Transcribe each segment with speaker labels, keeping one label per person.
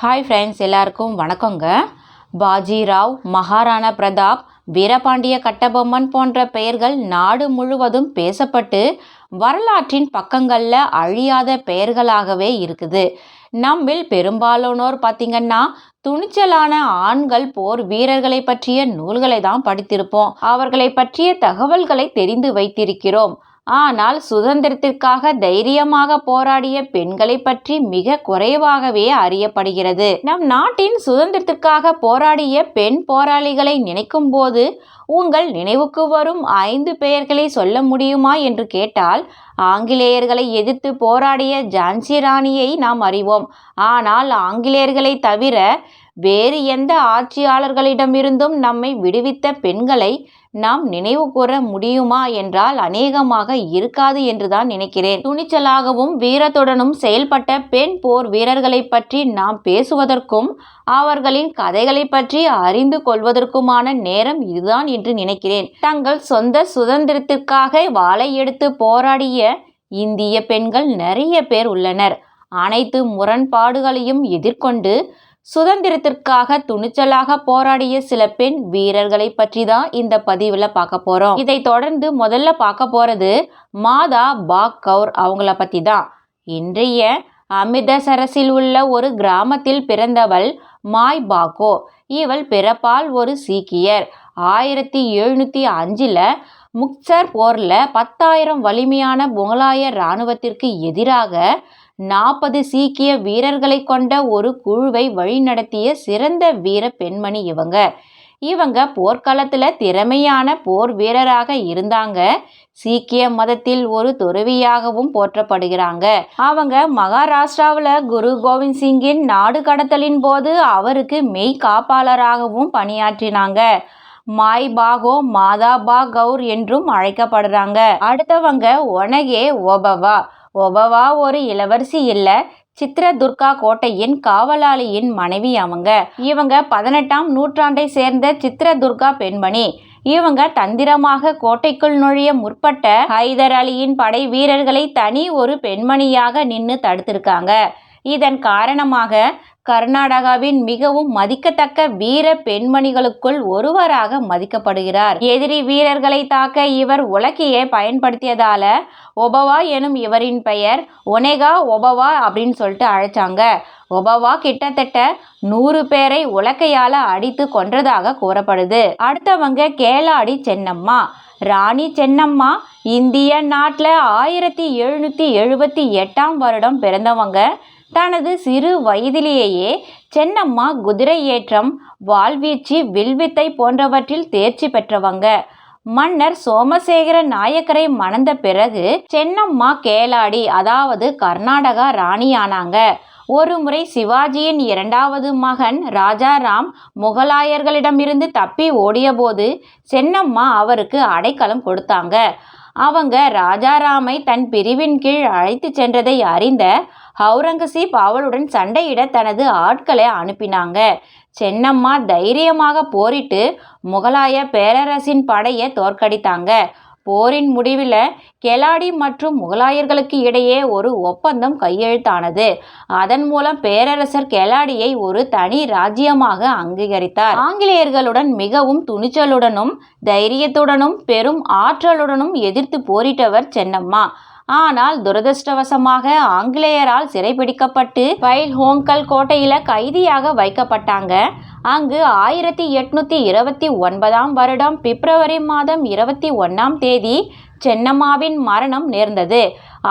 Speaker 1: Hi friends எல்லாருக்கும் வணக்கங்க. பாஜிராவ் மகாராணா பிரதாப் வீரபாண்டிய கட்டபொம்மன் போன்ற பெயர்கள் நாடு முழுவதும் பேசப்பட்டு வரலாற்றின் பக்கங்களில் அழியாத பெயர்களாகவே இருக்குது. நம்மில் பெரும்பாலானோர் பார்த்திங்கன்னா துணிச்சலான ஆண்கள் போர் வீரர்களை பற்றிய நூல்களை தான் படித்திருப்போம். அவர்களை பற்றிய தகவல்களை தெரிந்து வைத்திருக்கிறோம். ஆனால் சுதந்திரத்திற்காக தைரியமாக போராடிய பெண்களை பற்றி மிக குறைவாகவே அறியப்படுகிறது. நம் நாட்டின் சுதந்திரத்திற்காக போராடிய பெண் போராளிகளை நினைக்கும் போது உங்கள் நினைவுக்கு வரும் ஐந்து பெயர்களை சொல்ல முடியுமா என்று கேட்டால் ஆங்கிலேயர்களை எதிர்த்து போராடிய ஜான்சி ராணியை நாம் அறிவோம். ஆனால் ஆங்கிலேயர்களை தவிர வேறு எந்த ஆட்சியாளர்களிடமிருந்தும் நம்மை விடுவித்த பெண்களை நாம் நினைவு கூற முடியுமா என்றால் அநேகமாக இருக்காது என்றுதான் நினைக்கிறேன். துணிச்சலாகவும் வீரத்துடனும் செயல்பட்ட பெண் போர் வீரர்களை பற்றி நாம் பேசுவதற்கும் அவர்களின் கதைகளை பற்றி அறிந்து கொள்வதற்குமான நேரம் இதுதான் என்று நினைக்கிறேன். தங்கள் சொந்த சுதந்திரத்திற்காக வாழை எடுத்து போராடிய இந்திய பெண்கள் நிறைய பேர் உள்ளனர். அனைத்து முரண்பாடுகளையும் எதிர்கொண்டு சுதந்திரத்திற்காக துணிச்சலாக போராடிய சில பெண் வீரர்களை பற்றி தான் இந்த பதிவில் பார்க்க போகிறோம் இதை தொடர்ந்து முதல்ல பார்க்க போகிறது மாதா பாக் கவுர் அவங்கள பற்றி தான் இன்றைய அமிர்தசரஸில் உள்ள ஒரு கிராமத்தில் பிறந்தவள் மாய் பாகோ. இவள் பிறப்பால் ஒரு சீக்கியர். ஆயிரத்தி எழுநூற்றி அஞ்சில் முக்சர் போரில் பத்தாயிரம் வலிமையான முகலாய இராணுவத்திற்கு எதிராக நாற்பது சீக்கிய வீரர்களை கொண்ட ஒரு குழுவை வழிநடத்திய சிறந்த வீர பெண்மணி இவங்க. இவங்க போர்க்களத்தில் திறமையான போர் வீரராக இருந்தாங்க. சீக்கிய மதத்தில் ஒரு துறவியாகவும் போற்றப்படுகிறாங்க. அவங்க மகாராஷ்டிராவில் குரு கோவிந்த் சிங்கின் நாடு கடத்தலின் போது அவருக்கு மெய் காப்பாளராகவும் பணியாற்றினாங்க. மாய் பாகோ மாதா பா கவுர் என்றும் அழைக்கப்படுறாங்க. அடுத்தவங்க ஒனகே ஓபவா. ஒபவா ஒரு இளவரசி இல்லை. சித்ரதுர்கா கோட்டையின் காவலாளியின் மனைவி அவங்க. இவங்க பதினெட்டாம் நூற்றாண்டை சேர்ந்த சித்ரதுர்கா பெண்மணி. இவங்க தந்திரமாக கோட்டைக்குள் நுழைய முற்பட்ட ஹைதர் அலியின் படை வீரர்களை தனி ஒரு பெண்மணியாக நின்று தடுத்திருக்காங்க. இதன் காரணமாக கர்நாடகாவின் மிகவும் மதிக்கத்தக்க வீர பெண்மணிகளுக்குள் ஒருவராக மதிக்கப்படுகிறார். எதிரி வீரர்களை தாக்க இவர் உலக்கையை பயன்படுத்தியதால ஒபவா எனும் இவரின் பெயர் ஒனேகா ஒபவா அப்படின்னு சொல்லிட்டு அழைச்சாங்க. ஒபவா கிட்டத்தட்ட நூறு பேரை உலக்கையால அடித்து கொன்றதாக கூறப்படுது. அடுத்தவங்க கேளாடி சென்னம்மா. ராணி சென்னம்மா இந்திய நாட்டில் ஆயிரத்தி எழுநூற்றி எழுபத்தி எட்டாம் வருடம் பிறந்தவங்க. தனது சிறு வயதிலேயே சென்னம்மா குதிரை ஏற்றம் வாழ்வீச்சு வில்வித்தை போன்றவற்றில் தேர்ச்சி பெற்றவங்க. மன்னர் சோமசேகர நாயக்கரை மணந்த பிறகு சென்னம்மா கேளாடி அதாவது கர்நாடகா ராணியானாங்க. ஒருமுறை சிவாஜியின் இரண்டாவது மகன் ராஜாராம் முகலாயர்களிடமிருந்து தப்பி ஓடியபோது சென்னம்மா அவருக்கு அடைக்கலம் கொடுத்தாங்க. அவங்க ராஜாராமை தன் பிரிவின் கீழ் அழைத்து சென்றதை அறிந்த அவுரங்கசீப் அவளுடன் சண்டையிட தனது ஆட்களை அனுப்பினாங்க. சென்னம்மா தைரியமாக போரிட்டு முகலாய பேரரசின் படையை தோற்கடித்தாங்க. போரின் முடிவில் கெலாடி மற்றும் முகலாயர்களுக்கு இடையே ஒரு ஒப்பந்தம் கையெழுத்தானது. அதன் மூலம் பேரரசர் கெலாடியை ஒரு தனி ராஜ்யமாக அங்கீகரித்தார். ஆங்கிலேயர்களுடன் மிகவும் துணிச்சலுடனும் தைரியத்துடனும் பெரும் ஆற்றலுடனும் எதிர்த்து போரிட்டவர் சென்னம்மா. ஆனால் துரதிருஷ்டவசமாக ஆங்கிலேயரால் சிறைபிடிக்கப்பட்டு பைல் ஹோங்கல் கோட்டையில் கைதியாக வைக்கப்பட்டாங்க. அங்கு ஆயிரத்தி எட்நூத்தி இருபத்தி ஒன்பதாம் வருடம் பிப்ரவரி மாதம் இருபத்தி ஒன்றாம் தேதி சென்னம்மாவின் மரணம் நேர்ந்தது.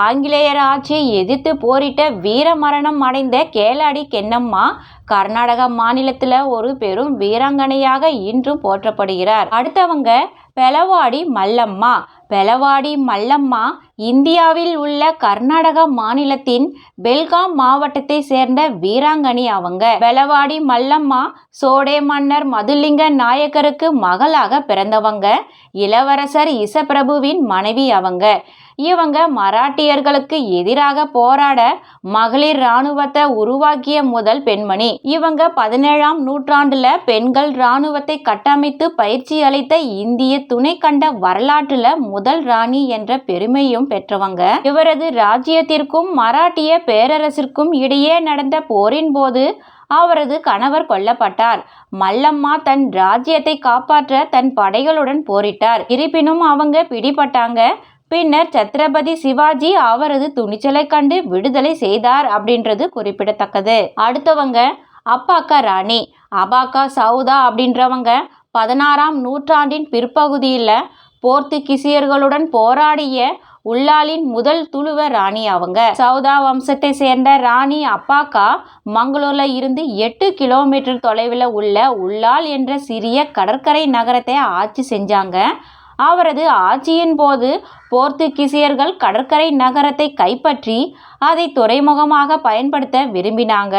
Speaker 1: ஆங்கிலேயர் ஆட்சியை எதிர்த்து போரிட்ட வீர மரணம் அடைந்த கேளாடி கென்னம்மா கர்நாடக மாநிலத்தில் ஒரு பெரும் வீராங்கனையாக இன்றும் போற்றப்படுகிறார். அடுத்தவங்க பெலவாடி மல்லம்மா. பெலவாடி மல்லம்மா இந்தியாவில் உள்ள கர்நாடக மாநிலத்தின் பெல்காம் மாவட்டத்தை சேர்ந்த வீராங்கனி அவங்க. பெலவாடி மல்லம்மா சோடே மன்னர் மதுலிங்க நாயக்கருக்கு மகளாக பிறந்தவங்க. இளவரசர் இசப்பிரபுவின் மனைவி அவங்க. இவங்க மராட்டியர்களுக்கு எதிராக போராட மகளிர் இராணுவத்தை உருவாக்கிய முதல் பெண்மணி. இவங்க பதினேழாம் நூற்றாண்டுல பெண்கள் இராணுவத்தை கட்டமைத்து பயிற்சி அளித்த இந்திய துணை கண்ட வரலாற்றுல முதல் ராணி என்ற பெருமையும் பெற்றவங்க. இவரது ராஜ்யத்திற்கும் மராட்டிய பேரரசிற்கும் இடையே நடந்த போரின் போது அவரது கணவர் கொல்லப்பட்டார். மல்லம்மா தன் ராஜ்யத்தை காப்பாற்ற தன் படைகளுடன் போரிட்டார். இருப்பினும் அவங்க பிடிபட்டாங்க. பின்னர் சத்ரபதி சிவாஜி அவரது துணிச்சலை கண்டு விடுதலை செய்தார் அப்படின்றது குறிப்பிடத்தக்கது. அடுத்தவங்க அப்பாக்கா ராணி. அபாக்கா சவுதா அப்படின்றவங்க பதினாறாம் நூற்றாண்டின் பிற்பகுதியில் போர்த்துகீசியர்களுடன் போராடிய உள்ளாலின் முதல் துளுவ ராணி அவங்க. சவுதா வம்சத்தை சேர்ந்த ராணி அப்பாக்கா மங்களூர்ல இருந்து எட்டு கிலோமீட்டர் தொலைவில் உள்ள உள்ளால் என்ற சிறிய கடற்கரை நகரத்தை ஆட்சி செஞ்சாங்க. அவரது ஆட்சியின் போது போர்த்துகீசியர்கள் கடற்கரை நகரத்தை கைப்பற்றி அதை துறைமுகமாக பயன்படுத்த விரும்பினாங்க.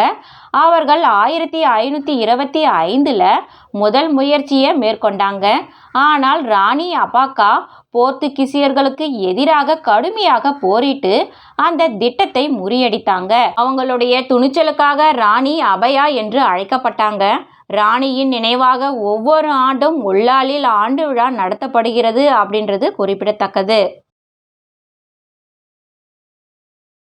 Speaker 1: அவர்கள் ஆயிரத்தி ஐநூற்றி இருபத்தி ஐந்தில் முதல் முயற்சியை மேற்கொண்டாங்க. ஆனால் ராணி அபாக்கா போர்த்துகீசியர்களுக்கு எதிராக கடுமையாக போரிட்டு அந்த திட்டத்தை முறியடித்தாங்க. அவங்களுடைய துணிச்சலுக்காக ராணி அபயா என்று அழைக்கப்பட்டாங்க. ராணியின் நினைவாக ஒவ்வொரு ஆண்டும் உள்ளாலில் ஆண்டு விழா நடத்தப்படுகிறது அப்படின்றது குறிப்பிடத்தக்கது.